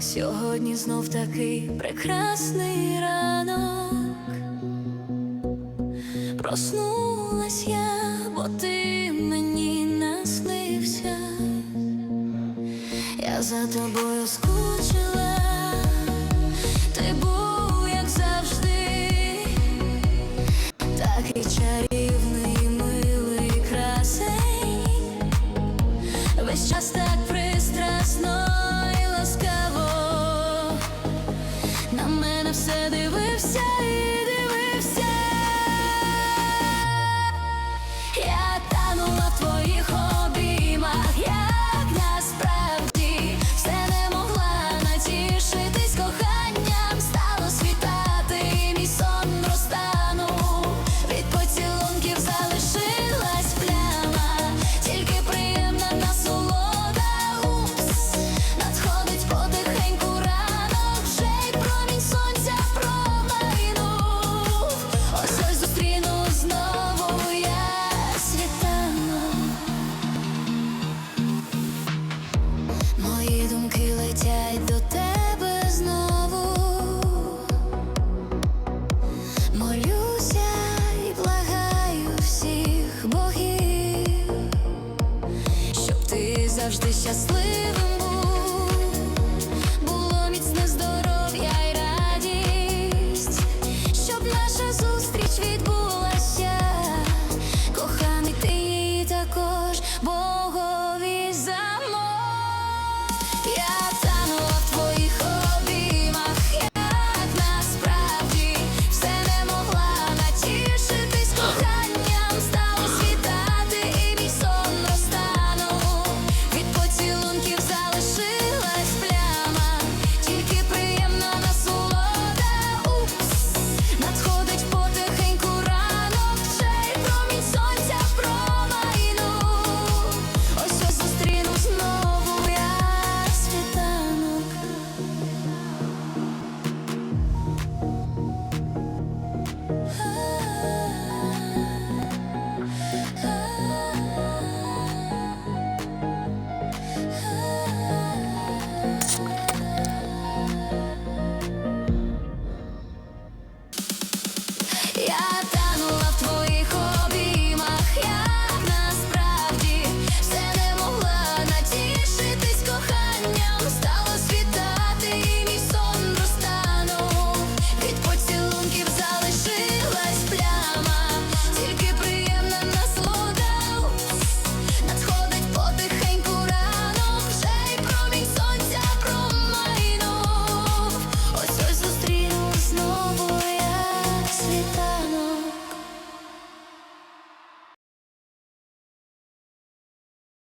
Сьогодні знов такий прекрасний ранок. Проснулась я, За тобою скучила, ти був, як завжди, такий чарівний, милий красень. Весь час так пристрасно і ласкаво. На мене все дивився щасливим.